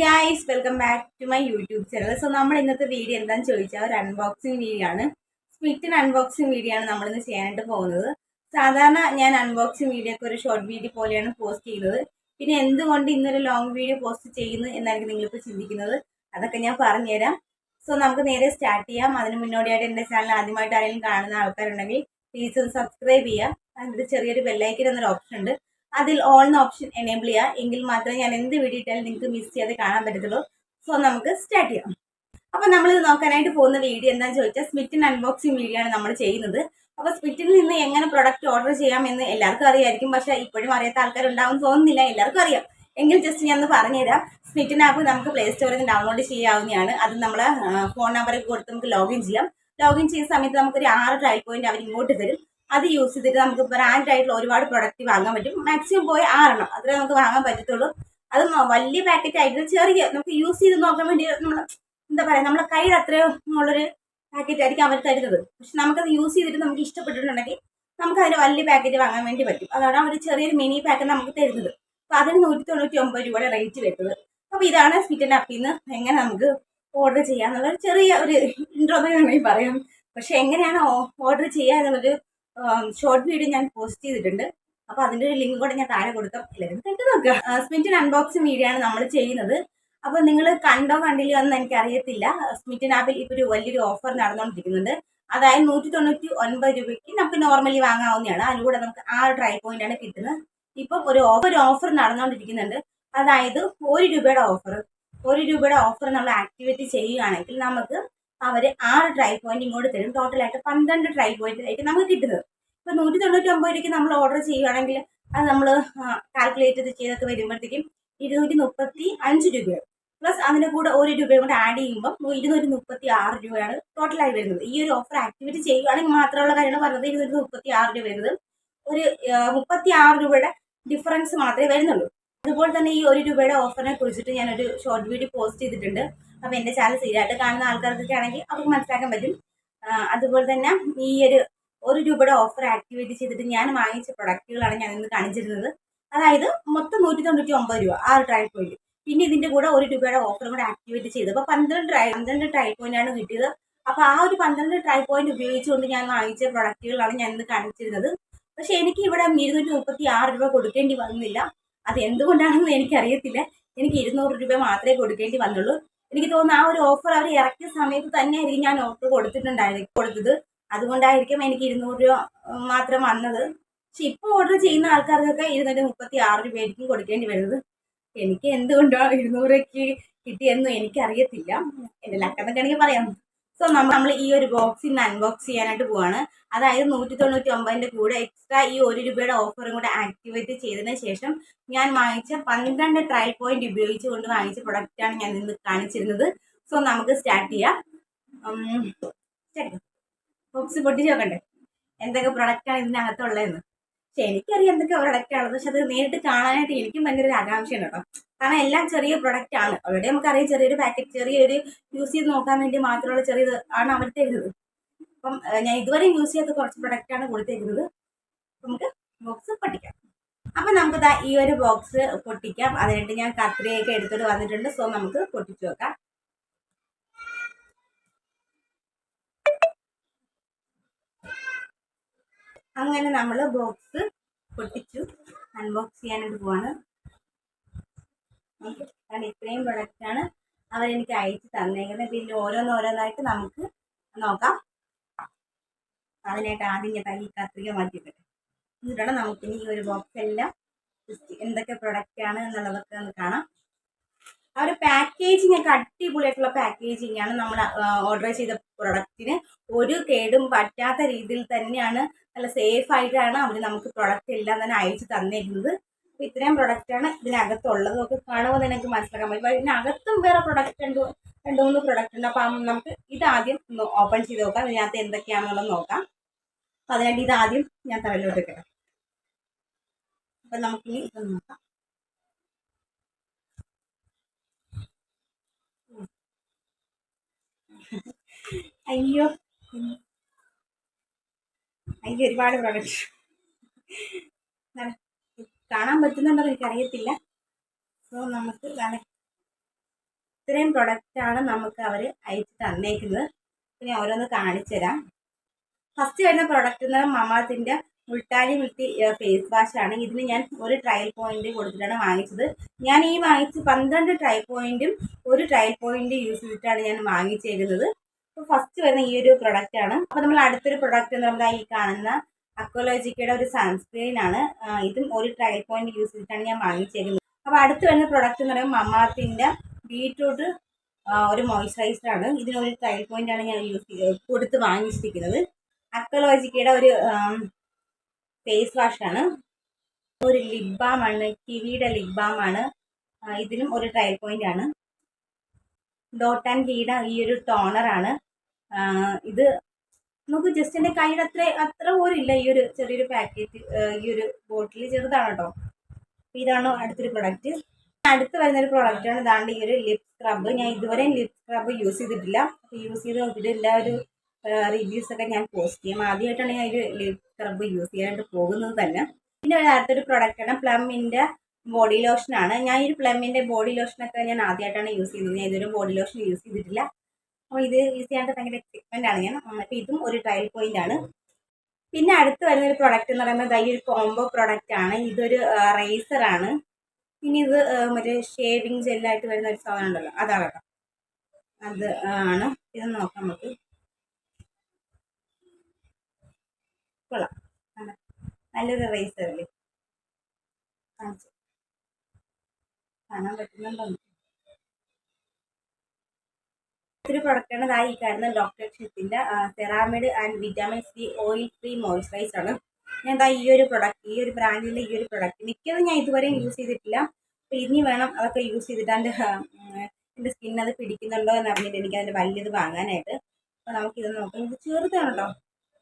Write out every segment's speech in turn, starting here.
Guys welcome back to my YouTube channel so നമ്മൾ ഇന്നത്തെ video എന്താണെന്ന് ചോദിച്ചാൽ ഒരു അൺബോക്സിങ് വീഡിയോ ആണ്. സ്പിറ്റിൻ അൺബോക്സിങ് വീഡിയോ ആണ് നമ്മളിന്ന് ചെയ്യാനായിട്ട് പോകുന്നത്. സാധാരണ ഞാൻ അൺബോക്സിങ് വീഡിയോ ഒക്കെ ഒരു ഷോർട്ട് വീഡിയോ പോലെയാണ് പോസ്റ്റ് ചെയ്യുന്നത്. പിന്നെ എന്തുകൊണ്ട് ഇന്നൊരു ലോങ് വീഡിയോ പോസ്റ്റ് ചെയ്യുന്നു എന്നായിരിക്കും നിങ്ങളിപ്പോൾ ചിന്തിക്കുന്നത്. അതൊക്കെ ഞാൻ പറഞ്ഞുതരാം. സോ നമുക്ക് നേരെ സ്റ്റാർട്ട് ചെയ്യാം. അതിന് മുന്നോടിയായിട്ട് എന്റെ ചാനൽ ആദ്യമായിട്ട് ആരെങ്കിലും കാണുന്ന ആൾക്കാരുണ്ടെങ്കിൽ പ്ലീസ് ഒന്ന് സബ്സ്ക്രൈബ് ചെയ്യുക. അതിന്റെ ചെറിയൊരു ബെല്ലൈക്കൻ എന്നൊരു ഓപ്ഷൻ ഉണ്ട്. അതിൽ ഓൾ എന്ന ഓപ്ഷൻ എനേബിൾ ചെയ്യുക എങ്കിൽ മാത്രമേ ഞാൻ എന്ത് വീഡിയോ ഇട്ടാലും നിങ്ങൾക്ക് മിസ് ചെയ്യാതെ കാണാൻ പറ്റത്തുള്ളൂ. സോ നമുക്ക് സ്റ്റാർട്ട് ചെയ്യാം. അപ്പോൾ നമ്മൾ നോക്കാനായിട്ട് പോകുന്ന വീഡിയോ എന്താണെന്ന് ചോദിച്ചാൽ സ്മിറ്റിൻ അൺബോക്സിങ് വീഡിയോ ആണ് നമ്മൾ ചെയ്യുന്നത്. അപ്പോൾ സ്മിറ്റിൽ നിന്ന് എങ്ങനെ പ്രൊഡക്റ്റ് ഓർഡർ ചെയ്യാം എന്ന് എല്ലാവർക്കും അറിയായിരിക്കും. പക്ഷേ ഇപ്പോഴും അറിയാത്ത ആൾക്കാരുണ്ടാവും തോന്നുന്നില്ല. എല്ലാവർക്കും അറിയാം. എങ്കിൽ ജസ്റ്റ് ഞാൻ ഒന്ന് പറഞ്ഞുതരാം. സ്മിറ്റിൻ ആപ്പ് നമുക്ക് പ്ലേ സ്റ്റോറിൽ നിന്ന് ഡൗൺലോഡ് ചെയ്യാവുന്നതാണ്. അത് നമ്മൾ ഫോൺ നമ്പറൊക്കെ കൊടുത്ത് നമുക്ക് ലോഗിൻ ചെയ്യാം. ലോഗിൻ ചെയ്യുന്ന സമയത്ത് നമുക്കൊരു ആറ് ട്രയൽ പോയിന്റ് അവർ ഇങ്ങോട്ട് തരും. അത് യൂസ് ചെയ്തിട്ട് നമുക്ക് ബ്രാൻഡ് ആയിട്ടുള്ള ഒരുപാട് പ്രൊഡക്റ്റ് വാങ്ങാൻ പറ്റും. മാക്സിമം പോയി ആറെണ്ണം. അത്രേ നമുക്ക് വാങ്ങാൻ പറ്റത്തുള്ളൂ. അത് വലിയ പാക്കറ്റ് ആയിട്ട് ചെറിയ നമുക്ക് യൂസ് ചെയ്ത് നോക്കാൻ വേണ്ടി നമ്മൾ എന്താ പറയുക നമ്മളെ കയ്യിൽ അത്രയും ഉള്ളൊരു പാക്കറ്റ് ആയിരിക്കും അവർ തരുന്നത്. പക്ഷെ നമുക്കത് യൂസ് ചെയ്തിട്ട് നമുക്ക് ഇഷ്ടപ്പെട്ടിട്ടുണ്ടെങ്കിൽ നമുക്ക് അതിന് വലിയ പാക്കറ്റ് വാങ്ങാൻ വേണ്ടി പറ്റും. അതാണ് അവർ ചെറിയൊരു മിനി പാക്കറ്റ് നമുക്ക് തരുന്നത്. അപ്പോൾ അതിന് നൂറ്റി തൊണ്ണൂറ്റി ഒമ്പത് രൂപയുടെ റേറ്റ് വരുന്നത്. അപ്പോൾ ഇതാണ് സ്വിറ്റിന്റെ അപ്പിൽ നിന്ന് എങ്ങനെ നമുക്ക് ഓർഡർ ചെയ്യാന്നുള്ള ഒരു ചെറിയ ഒരു ഇൻട്രോ വേണമെങ്കിൽ പറയാം. പക്ഷെ എങ്ങനെയാണ് ഓർഡർ ചെയ്യുക എന്നുള്ളൊരു ഷോർട്ട് വീഡിയോ ഞാൻ പോസ്റ്റ് ചെയ്തിട്ടുണ്ട്. അപ്പോൾ അതിന്റെ ഒരു ലിങ്ക് കൂടെ ഞാൻ താഴെ കൊടുക്കാം. എല്ലാവരും കണ്ടു നോക്കുക സ്മിറ്റിൻ അൺബോക്സിങ് വീഡിയോ ആണ് നമ്മൾ ചെയ്യുന്നത്. അപ്പോൾ നിങ്ങൾ കണ്ടോ കണ്ടില്ലയോ എന്ന് എനിക്ക് അറിയത്തില്ല സ്മിറ്റിൻ ആപ്പിൽ ഇപ്പോൾ ഒരു വലിയൊരു ഓഫർ നടന്നുകൊണ്ടിരിക്കുന്നുണ്ട് അതായത് നൂറ്റി തൊണ്ണൂറ്റി ഒൻപത് രൂപയ്ക്ക് നമുക്ക് നോർമലി വാങ്ങാവുന്നതാണ്. അതിലൂടെ നമുക്ക് ആ ട്രൈ പോയിന്റ് ആണ് കിട്ടുന്നത്. ഇപ്പം ഒരു ഓഫർ ഒരു ഓഫർ നടന്നുകൊണ്ടിരിക്കുന്നുണ്ട് അതായത് ഒരു രൂപയുടെ ഓഫർ ഒരു രൂപയുടെ ഓഫർ നമ്മൾ ആക്ടിവേറ്റ് ചെയ്യുകയാണെങ്കിൽ നമുക്ക് അവർ ആറ് ട്രൈ പോയിന്റ് ഇങ്ങോട്ട് തരും. ടോട്ടലായിട്ട് പന്ത്രണ്ട് ട്രൈ പോയിന്റ് ആയിട്ട് നമുക്ക് കിട്ടുന്നത്. ഇപ്പം നൂറ്റി തൊണ്ണൂറ്റി ഒമ്പത് രൂപയ്ക്ക് നമ്മൾ ഓർഡർ ചെയ്യുകയാണെങ്കിൽ അത് നമ്മൾ കാൽക്കുലേറ്റ് ചെയ്ത് ചെയ്തൊക്കെ വരുമ്പോഴത്തേക്കും ഇരുന്നൂറ്റി മുപ്പത്തി അഞ്ച് രൂപയാണ്. പ്ലസ് അതിന്റെ കൂടെ ഒരു രൂപയും കൂടെ ആഡ് ചെയ്യുമ്പോൾ ഇരുന്നൂറ്റി മുപ്പത്തി ആറ് രൂപയാണ് ടോട്ടലായി വരുന്നത്. ഈ ഒരു ഓഫർ ആക്ടിവേറ്റ് ചെയ്യുകയാണെങ്കിൽ മാത്രമുള്ള കാര്യമാണ് പറഞ്ഞത് ഇരുന്നൂറ്റി മുപ്പത്തി ആറ് രൂപ വരുന്നത്. ഒരു മുപ്പത്തി ആറ് രൂപയുടെ ഡിഫറൻസ് മാത്രമേ വരുന്നുള്ളൂ. അതുപോലെ തന്നെ ഈ ഒരു രൂപയുടെ ഓഫറിനെ കുറിച്ചിട്ട് ഒരു ഷോർട്ട് വീഡിയോ പോസ്റ്റ് ചെയ്തിട്ടുണ്ട്. അപ്പോൾ എന്റെ ചാനൽ സ്ഥിരമായിട്ട് കാണുന്ന ആൾക്കാർക്കൊക്കെ ആണെങ്കിൽ അവർക്ക് മനസ്സിലാക്കാൻ പറ്റും. അതുപോലെ തന്നെ ഈ ഒരു ഒരു രൂപയുടെ ഓഫർ ആക്ടിവേറ്റ് ചെയ്തിട്ട് ഞാൻ വാങ്ങിച്ച പ്രൊഡക്റ്റുകളാണ് ഞാൻ ഇന്ന് കാണിച്ചിരുന്നത്. അതായത് മൊത്തം നൂറ്റി തൊണ്ണൂറ്റി ഒമ്പത് രൂപ ആറ് ട്രയൽ പോയിന്റ് പിന്നെ ഇതിന്റെ കൂടെ ഒരു രൂപയുടെ ഓഫർ കൂടെ ആക്ടിവേറ്റ് ചെയ്ത്. അപ്പോൾ പന്ത്രണ്ട് ട്രൈ പന്ത്രണ്ട് ട്രൈ പോയിന്റ് ആണ് കിട്ടിയത്. അപ്പോൾ ആ ഒരു പന്ത്രണ്ട് ട്രൈ പോയിന്റ് ഉപയോഗിച്ചുകൊണ്ട് ഞാൻ വാങ്ങിച്ച പ്രൊഡക്റ്റുകളാണ് ഞാൻ ഇന്ന് കാണിച്ചിരുന്നത്. പക്ഷെ എനിക്ക് ഇവിടെ ഇരുന്നൂറ്റി മുപ്പത്തി ആറ് രൂപ കൊടുക്കേണ്ടി വന്നില്ല. അത് എന്തുകൊണ്ടാണെന്ന് എനിക്കറിയത്തില്ല. എനിക്ക് ഇരുന്നൂറ് രൂപ മാത്രമേ കൊടുക്കേണ്ടി വന്നുള്ളൂ. എനിക്ക് തോന്നുന്നു ആ ഒരു ഓഫർ അവർ ഇറക്കിയ സമയത്ത് തന്നെ ആയിരിക്കും ഞാൻ ഓഫർ കൊടുത്തിട്ടുണ്ടായിരുന്നു കൊടുത്തത്. അതുകൊണ്ടായിരിക്കും എനിക്ക് ഇരുന്നൂറ് രൂപ മാത്രം വന്നത്. പക്ഷെ ഇപ്പോൾ ഓർഡർ ചെയ്യുന്ന ആൾക്കാർക്കൊക്കെ ഇരുന്നൂറ്റി മുപ്പത്തി ആറ് രൂപയായിരിക്കും കൊടുക്കേണ്ടി വരുന്നത്. എനിക്ക് എന്തുകൊണ്ടോ ഇരുന്നൂറൊക്കെ കിട്ടിയെന്നും എനിക്കറിയത്തില്ല. എന്റെ ലക്കെന്നൊക്കെയാണെങ്കിൽ പറയാം. സോ നമ്മൾ നമ്മൾ ഈ ഒരു ബോക്സ് ഇന്ന് അൺബോക്സ് ചെയ്യാനായിട്ട് പോവാണ്. അതായത് നൂറ്റി തൊണ്ണൂറ്റി ഒമ്പതിന്റെ കൂടെ എക്സ്ട്രാ ഈ ഒരു രൂപയുടെ ഓഫറും കൂടെ ആക്ടിവേറ്റ് ചെയ്തതിന് ശേഷം ഞാൻ വാങ്ങിച്ച പന്ത്രണ്ട് ട്രയൽ പോയിന്റ് ഉപയോഗിച്ചുകൊണ്ട് വാങ്ങിച്ച പ്രൊഡക്റ്റാണ് ഞാൻ ഇന്ന് കാണിച്ചിരുന്നത്. സോ നമുക്ക് സ്റ്റാർട്ട് ചെയ്യാം. ബോക്സ് പൊട്ടിച്ച് നോക്കണ്ടേ? എന്തൊക്കെ പ്രൊഡക്റ്റാണ് ഇതിനകത്തുള്ളതെന്ന്? പക്ഷെ എനിക്കറിയാം എന്തൊക്കെ പ്രൊഡക്റ്റ് ആണെന്ന്. പക്ഷെ അത് നേരിട്ട് കാണാനായിട്ട് എനിക്കും ഭയങ്കര ഒരു ആകാംക്ഷയാണ് കേട്ടോ. കാരണം എല്ലാം ചെറിയ പ്രൊഡക്റ്റ് ആണ്. ഓൾറെഡി നമുക്കറിയാം ചെറിയൊരു പാക്കറ്റ് ചെറിയൊരു യൂസ് ചെയ്ത് നോക്കാൻ വേണ്ടി മാത്രമുള്ള ചെറിയത് ആണ് അവർ തരുന്നത്. അപ്പം ഞാൻ ഇതുവരെ യൂസ് ചെയ്യാത്ത കുറച്ച് പ്രൊഡക്റ്റ് ആണ് കൊടുത്തേക്കുന്നത് നമുക്ക് ബോക്സ് പൊട്ടിക്കാം. അപ്പം നമുക്ക് ഈ ഒരു ബോക്സ് പൊട്ടിക്കാം. അതിനായിട്ട് ഞാൻ കത്രിയൊക്കെ എടുത്തിട്ട് വന്നിട്ടുണ്ട്. സോ നമുക്ക് പൊട്ടിച്ചു നോക്കാം. അങ്ങനെ നമ്മൾ ബോക്സ് പൊട്ടിച്ചു. അൺബോക്സ് ചെയ്യാനായിട്ട് പോവാണ്. ഓക്കെ കാരണം ഇത്രയും പ്രൊഡക്റ്റാണ് അവരെനിക്ക് അയച്ചു തന്നേക്കുന്നത്. പിന്നെ ഓരോന്നോരോന്നായിട്ട് നമുക്ക് നോക്കാം. അതിനായിട്ട് ആദ്യം ഞാൻ ഈ കത്രിക മാറ്റിയിട്ടുണ്ട് എന്നിട്ടാണ് നമുക്കിനി ഈ ഒരു ബോക്സ് എല്ലാം എന്തൊക്കെ പ്രൊഡക്റ്റ് ആണ് എന്നുള്ളതൊക്കെ ഒന്ന് കാണാം. ആ ഒരു പാക്കേജിങ് ഒക്കെ അടിപൊളിയായിട്ടുള്ള പാക്കേജിങ് ആണ് നമ്മൾ ഓർഡർ ചെയ്ത പ്രൊഡക്റ്റിന് ഒരു കേടും പറ്റാത്ത രീതിയിൽ തന്നെയാണ് നല്ല സേഫ് ആയിട്ടാണ് അവർ നമുക്ക് പ്രൊഡക്റ്റ് എല്ലാം തന്നെ അയച്ചു തന്നേക്കുന്നത്. അപ്പോൾ ഇത്രയും പ്രൊഡക്റ്റ് ആണ് ഇതിനകത്തുള്ളത്. നമുക്ക് കാണുമ്പോൾ തന്നെ എനിക്ക് മനസ്സിലാക്കാൻ പറ്റും. ഇതിനകത്തും വേറെ പ്രൊഡക്റ്റ് ഉണ്ട് രണ്ട് മൂന്ന് പ്രൊഡക്റ്റ് ഉണ്ട്. അപ്പം നമുക്ക് ഇതാദ്യം ഒന്ന് ഓപ്പൺ ചെയ്ത് നോക്കാം. ഇതിനകത്ത് എന്തൊക്കെയാണെന്നുള്ളത് നോക്കാം. അപ്പോൾ അതിനായിട്ട് ഇതാദ്യം ഞാൻ തലയിലോട്ട് അപ്പൊ അപ്പം നമുക്കിനി ഇത് നോക്കാം. അയ്യോ. അയ്യോ ഒരുപാട് പ്രൊഡക്റ്റ് കാണാൻ പറ്റുന്നുണ്ടോ എനിക്കറിയത്തില്ല. സോ നമുക്ക് ഇത്രയും പ്രൊഡക്റ്റാണ് നമുക്ക് അവർ അയച്ച് തന്നേക്കുന്നത്. പിന്നെ ഓരോന്ന് കാണിച്ചു തരാം. ഫസ്റ്റ് വരുന്ന പ്രൊഡക്റ്റ് എന്ന് പറയുന്നത് മമാത്തിന്റെ മുൾട്ടാലി മുൾട്ടി ഫേസ് വാഷ് ആണ്. ഇതിന് ഞാൻ ഒരു ട്രയൽ പോയിന്റ് കൊടുത്തിട്ടാണ് വാങ്ങിച്ചത്. ഞാൻ ഈ വാങ്ങിച്ച് പന്ത്രണ്ട് ട്രയൽ പോയിന്റും ഒരു ട്രയൽ പോയിന്റ് യൂസ് ചെയ്തിട്ടാണ് ഞാൻ വാങ്ങിച്ചേക്കുന്നത്. അപ്പോൾ ഫസ്റ്റ് വരുന്ന ഈ ഒരു പ്രൊഡക്റ്റ് ആണ്. അപ്പോൾ നമ്മൾ അടുത്തൊരു പ്രൊഡക്റ്റ് എന്ന് പറഞ്ഞാൽ ഈ കാണുന്ന അക്വലോജിക്കയുടെ ഒരു സൺസ്ക്രീൻ ആണ്. ഇതും ഒരു ട്രയൽ പോയിന്റ് യൂസ് ചെയ്തിട്ടാണ് ഞാൻ വാങ്ങിച്ചേക്കുന്നത്. അപ്പോൾ അടുത്ത് വരുന്ന പ്രൊഡക്റ്റ് എന്ന് പറയുമ്പോൾ മമാത്തിന്റെ ബീട്രൂട്ട് ഒരു മോയ്സ്ചറൈസർ ആണ്. ഇതിനൊരു ട്രയൽ പോയിന്റ് ആണ് ഞാൻ യൂസ് കൊടുത്ത് വാങ്ങിച്ചിരിക്കുന്നത്. അക്വലോജിക്കയുടെ ഒരു ഫേസ് വാഷ് ആണ്. ഒരു ലിപ് ബാം ആണ് കിവിയുടെ ലിപ് ബാം ആണ്. ഇതിനും ഒരു ട്രയൽ പോയിന്റ് ആണ്. ഡോട്ട് ആൻഡ് കീയുടെ ഈ ഒരു ടോണർ ആണ്. ഇത് നമുക്ക് ജസ്റ്റ് എന്റെ അത്ര അത്ര പോലും ഇല്ല ഈ ഒരു ചെറിയൊരു പാക്കറ്റ് ഈ ഒരു ബോട്ടിൽ ചെറുതാണ് കേട്ടോ ഇതാണ് അടുത്തൊരു പ്രൊഡക്റ്റ് അടുത്ത് വരുന്ന ഒരു പ്രൊഡക്റ്റ് ആണ് ഇതാണ്ട് ഈ ഒരു ലിപ് സ്ക്രബ് ഞാൻ ഇതുവരെ ലിപ് സ്ക്രബ് യൂസ് ചെയ്തിട്ടില്ല. യൂസ് ചെയ്ത് നോക്കിയിട്ട് എല്ലാ ഒരു റിവ്യൂസ് ഒക്കെ ഞാൻ പോസ്റ്റ് ചെയ്യും. ആദ്യമായിട്ടാണ് ഞാൻ ഒരു ലിപ് സ്ക്രബ് യൂസ് ചെയ്യാനായിട്ട് പോകുന്നത് തന്നെ. പിന്നെ അടുത്തൊരു പ്രൊഡക്റ്റ് ആണ് പ്ലമ്മിന്റെ ബോഡി ലോഷനാണ് ഞാൻ ഈ ഒരു പ്ലമ്മിന്റെ ബോഡി ലോഷനൊക്കെ ഞാൻ ആദ്യമായിട്ടാണ് യൂസ് ചെയ്യുന്നത്. ഞാൻ ഇതൊരു ബോഡി ലോഷൻ യൂസ് ചെയ്തിട്ടില്ല. അപ്പോൾ ഇത് യൂസ് ചെയ്യാണ്ട് ഭയങ്കര എക്സൈറ്റ്മെന്റ് ആണ്. ഞാൻ അപ്പോൾ ഇതും ഒരു ട്രയൽ പോയിന്റ് ആണ്. പിന്നെ അടുത്ത് വരുന്ന ഒരു പ്രൊഡക്റ്റ് എന്ന് പറയുന്നത് ഈ ഒരു കോംബോ പ്രൊഡക്റ്റ് ആണ്. ഇതൊരു റേസർ ആണ്. പിന്നെ ഇത് മറ്റേ ഷേവിങ് ജെല്ലായിട്ട് വരുന്ന ഒരു സാധനം ഉണ്ടല്ലോ അതാണ് അത് ആണ്. ഇത് നോക്കാം നമുക്ക്. കൊള്ളാം. നല്ലൊരു റേസർ അല്ലേ? കാണാൻ പറ്റുന്നുണ്ടോ ഒരു പ്രൊഡക്റ്റാണ് കാരണം doctor ഷിപ്പിന്റെ ceramide and vitamin C oil free moisturiser ആണ്. ഞാൻ എന്താ ഈ ഒരു പ്രൊഡക്റ്റ് ഈ ഒരു ബ്രാൻഡിന്റെ ഈ ഒരു പ്രൊഡക്റ്റ് മിക്കതും ഞാൻ ഇതുവരെയും യൂസ് ചെയ്തിട്ടില്ല. അപ്പോൾ ഇനി വേണം അതൊക്കെ യൂസ് ചെയ്തിട്ട് എന്റെ സ്കിൻ അത് പിടിക്കുന്നുണ്ടോ എന്ന് അറിഞ്ഞിട്ട് എനിക്ക് അതിന്റെ വലിയത് വാങ്ങാനായിട്ട്. അപ്പോൾ നമുക്കിത് നോക്കാം. ഇത് ചെറുതാണ് കേട്ടോ.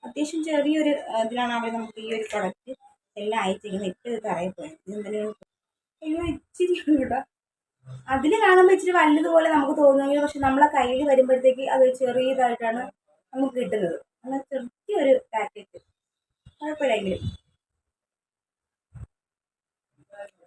അത്യാവശ്യം ചെറിയൊരു ഇതിലാണ് അവർ നമുക്ക് ഈ ഒരു പ്രൊഡക്റ്റ് എല്ലാം അയച്ചിരിക്കുന്നത്. ഇപ്പോൾ ഇത് അറിയപ്പോയി ഇതെന്തെങ്കിലും അയ്യോ ഇച്ചിരി കേട്ടോ. അതിൽ കാണുമ്പോൾ ഇച്ചിരി വലുതുപോലെ നമുക്ക് തോന്നുമെങ്കിൽ പക്ഷെ നമ്മളെ കയ്യിൽ വരുമ്പോഴത്തേക്ക് അത് ചെറിയതായിട്ടാണ് നമുക്ക് കിട്ടുന്നത്. നല്ല ചെറിയ ഒരു പാക്കറ്റ് കുഴപ്പമില്ലെങ്കിലും.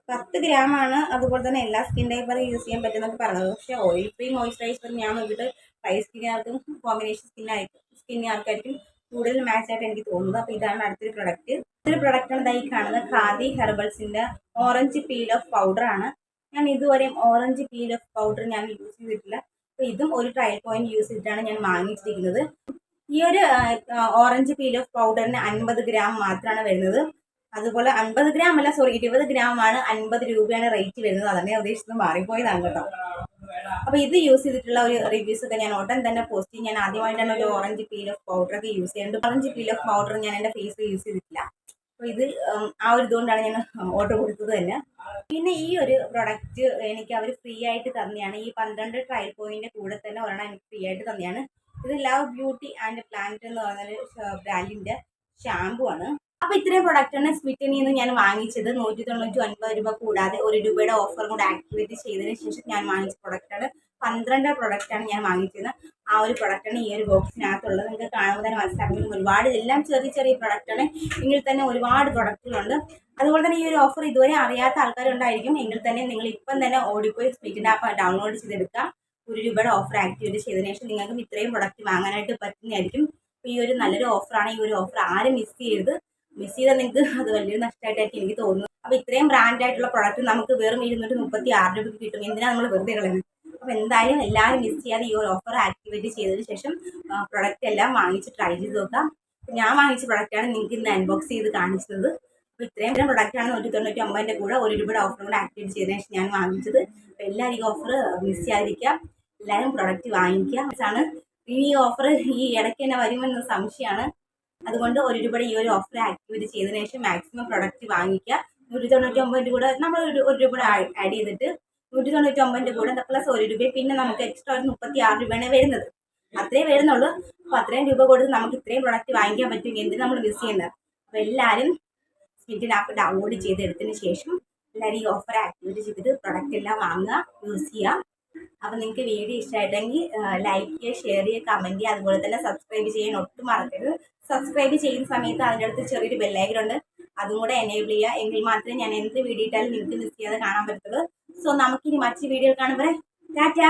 പത്ത് ഗ്രാം ആണ് അതുപോലെ തന്നെ എല്ലാ സ്കിൻ ടൈപ്പറും യൂസ് ചെയ്യാൻ പറ്റുന്നൊക്കെ പറഞ്ഞത്. പക്ഷേ ഓയിൽ ഫ്രീ മോയ്സ്ചറൈസർ ഞാൻ നോക്കിയിട്ട് ഡ്രൈ സ്കിന്നുകാർക്കും കോമ്പിനേഷൻ സ്കിന്നായിരിക്കും സ്കിന്നുകാർക്കായിരിക്കും കൂടുതൽ മാച്ച് ആയിട്ട് എനിക്ക് തോന്നുന്നത്. അപ്പോൾ ഇതാണ് അടുത്തൊരു പ്രൊഡക്റ്റ് ഇതൊരു പ്രൊഡക്റ്റാണ് ഇതായി കാണുന്നത് ഖാദി ഹെർബൽസിന്റെ ഓറഞ്ച് പീൽ ഓഫ് പൗഡർ ആണ്. ഞാൻ ഇതുവരെയും ഓറഞ്ച് പീൽ ഓഫ് പൗഡർ ഞാൻ യൂസ് ചെയ്തിട്ടില്ല. അപ്പോൾ ഇതും ഒരു ട്രയൽ പോയിന്റ് യൂസ് ചെയ്തിട്ടാണ് ഞാൻ വാങ്ങിച്ചിരിക്കുന്നത്. ഈ ഒരു ഓറഞ്ച് പീൽ ഓഫ് പൗഡറിന് അൻപത് ഗ്രാം മാത്രമാണ് വരുന്നത്. അതുപോലെ അൻപത് ഗ്രാം അല്ല സോറി ഇരുപത് ഗ്രാം ആണ് അൻപത് രൂപയാണ് റേറ്റ് വരുന്നത്. അതന്നെ ഉദ്ദേശിച്ചത്. മാറിപ്പോയതാണ് കേട്ടോ. അപ്പോൾ ഇത് യൂസ് ചെയ്തിട്ടുള്ള ഒരു റിവ്യൂസ് ഒക്കെ ഞാൻ ഉടൻ തന്നെ പോസ്റ്റ് ചെയ്യും. ഞാൻ ആദ്യമായിട്ടാണ് ഒരു ഓറഞ്ച് പീൽ ഓഫ് പൗഡർ ഒക്കെ യൂസ് ചെയ്യുന്നുണ്ട് ഓറഞ്ച് പീൽ ഓഫ് പൗഡർ ഞാൻ എന്റെ ഫേസിൽ യൂസ് ചെയ്തിട്ടില്ല. അപ്പോൾ ഇത് ആ ഒരു ഇതുകൊണ്ടാണ് ഞാൻ ഓർഡർ കൊടുത്തത് തന്നെ. പിന്നെ ഈ ഒരു പ്രൊഡക്റ്റ് എനിക്ക് അവർ ഫ്രീ ആയിട്ട് തന്നെയാണ്. ഈ പന്ത്രണ്ട് ട്രയൽ പോയിന്റെ കൂടെ തന്നെ ഒരെണ്ണം എനിക്ക് ഫ്രീ ആയിട്ട് തന്നെയാണ്. ഇത് ലവ് ബ്യൂട്ടി ആൻഡ് പ്ലാന്റ് എന്ന് പറയുന്നൊരു ബ്രാൻഡിന്റെ ഷാമ്പു ആണ്. അപ്പോൾ ഇത്രയും പ്രൊഡക്റ്റാണ് സ്മിറ്റനിൽ നിന്ന് ഞാൻ വാങ്ങിച്ചത്. നൂറ്റി തൊണ്ണൂറ്റി ഒൻപത് രൂപ കൂടാതെ ഒരു രൂപയുടെ ഓഫർ കൂടെ ആക്ടിവേറ്റ് ചെയ്തതിന് ശേഷം ഞാൻ വാങ്ങിച്ച പ്രൊഡക്റ്റാണ് പന്ത്രണ്ട് പ്രൊഡക്റ്റാണ് ഞാൻ വാങ്ങിച്ചത്. ആ ഒരു പ്രൊഡക്റ്റാണ് ഈ ഒരു ബോക്സിനകത്തുള്ളത് നിങ്ങൾക്ക് കാണുമ്പോൾ തന്നെ മനസ്സിലാക്കുന്നത് ഒരുപാട് എല്ലാം ചെറിയ ചെറിയ പ്രൊഡക്റ്റാണ് എങ്കിൽ തന്നെ ഒരുപാട് പ്രൊഡക്റ്റുകളുണ്ട് അതുപോലെ തന്നെ ഈ ഒരു ഓഫർ ഇതുവരെ അറിയാത്ത ആൾക്കാരുണ്ടായിരിക്കും. എങ്കിൽ തന്നെ നിങ്ങൾ ഇപ്പം തന്നെ ഓടിപ്പോയി സ്പീക്കിന്റെ ആപ്പ് ഡൗൺലോഡ് ചെയ്തെടുക്കുക. ഒരു രൂപയുടെ ഓഫർ ആക്ടിവേറ്റ് ചെയ്തതിനു ശേഷം നിങ്ങൾക്ക് ഇത്രയും പ്രൊഡക്റ്റ് വാങ്ങാനായിട്ട് പറ്റുന്നതായിരിക്കും. ഈ ഒരു നല്ലൊരു ഓഫറാണ് ഈ ഒരു ഓഫർ ആരും മിസ് ചെയ്യരുത്. മിസ് ചെയ്താൽ നിങ്ങൾക്ക് അത് വലിയൊരു നഷ്ടമായിട്ടായിരിക്കും എനിക്ക് തോന്നുന്നു അപ്പോൾ ഇത്രയും ബ്രാൻഡായിട്ടുള്ള പ്രൊഡക്റ്റ് നമുക്ക് വെറും ഇരുന്നൂറ്റി മുപ്പത്തി ആറ് രൂപയ്ക്ക് കിട്ടും. എന്തിനാണ് നമ്മൾ വെറുതെ കളയുന്നത്? അപ്പോൾ എന്തായാലും എല്ലാവരും മിസ് ചെയ്യാതെ ഈ ഒരു ഓഫർ ആക്ടിവേറ്റ് ചെയ്തതിന് ശേഷം പ്രൊഡക്റ്റ് എല്ലാം വാങ്ങിച്ച് ട്രൈ ചെയ്ത് നോക്കാം. ഞാൻ വാങ്ങിച്ച പ്രൊഡക്റ്റാണ് നിങ്ങൾക്ക് ഇന്ന് അൺബോക്സ് ചെയ്ത് കാണിച്ചത്. അപ്പോൾ ഇത്രയും പ്രൊഡക്റ്റാണ് നൂറ്റി തൊണ്ണൂറ്റി ഒമ്പതിന്റെ കൂടെ ഒരു രൂപയുടെ ഓഫർ കൂടെ ആക്ടിവേറ്റ് ചെയ്തതിന് ശേഷം ഞാൻ വാങ്ങിച്ചത്. അപ്പോൾ എല്ലാവരും ഈ ഓഫർ മിസ് ചെയ്യാതിരിക്കുക. എല്ലാവരും പ്രൊഡക്റ്റ് വാങ്ങിക്കുക. ആണ് ഈ ഓഫർ ഈ ഇടയ്ക്ക് തന്നെ വരുമെന്ന സംശയമാണ്. അതുകൊണ്ട് ഒരു രൂപയുടെ ഈ ഒരു ഓഫർ ആക്ടിവേറ്റ് ചെയ്തതിനു ശേഷം മാക്സിമം പ്രൊഡക്റ്റ് വാങ്ങിക്കുക. നൂറ്റി തൊണ്ണൂറ്റി ഒമ്പതിന്റെ കൂടെ നമ്മൾ ഒരു ഒരു രൂപ ആഡ് ചെയ്തിട്ട് നൂറ്റി തൊണ്ണൂറ്റി ഒമ്പതിന്റെ കൂടെ പ്ലസ് ഒരു രൂപയും പിന്നെ നമുക്ക് എക്സ്ട്രാ ഒരു മുപ്പത്തി ആറ് രൂപയാണ് വരുന്നത്. അത്രയും വരുന്നുള്ളൂ. അപ്പോൾ അത്രയും രൂപ കൊടുത്ത് നമുക്ക് ഇത്രയും പ്രൊഡക്റ്റ് വാങ്ങിക്കാൻ പറ്റും എന്ത് നമ്മൾ മിസ് ചെയ്യുന്നത്? അപ്പോൾ എല്ലാവരും സ്മിറ്റിൻ ആപ്പ് ഡൗൺലോഡ് ചെയ്തെടുത്തതിന് ശേഷം എല്ലാവരും ഈ ഓഫർ ആക്ടിവേറ്റ് ചെയ്തിട്ട് പ്രൊഡക്റ്റ് എല്ലാം വാങ്ങുക യൂസ് ചെയ്യുക. അപ്പോൾ നിങ്ങൾക്ക് വീഡിയോ ഇഷ്ടമായിട്ടെങ്കിൽ ലൈക്ക് ചെയ്യുക ഷെയർ ചെയ്യുക കമന്റ് ചെയ്യുക അതുപോലെ തന്നെ സബ്സ്ക്രൈബ് ചെയ്യാൻ ഒട്ടും മറക്കരുത്. സബ്സ്ക്രൈബ് ചെയ്യുന്ന സമയത്ത് അതിന്റെ അടുത്ത് ചെറിയൊരു ബെല്ലൈക്കൺ ഉണ്ട്. അതും കൂടെ എനേബിൾ ചെയ്യുക. എങ്കിൽ മാത്രമേ ഞാൻ എന്ത് വീഡിയോ ഇട്ടാലും നിങ്ങൾക്ക് മിസ് ചെയ്യാതെ കാണാൻ പറ്റത്തുള്ളൂ. സോ നമുക്കിനി മറ്റു വീഡിയോ കാണുമ്പോൾ ടാറ്റാ.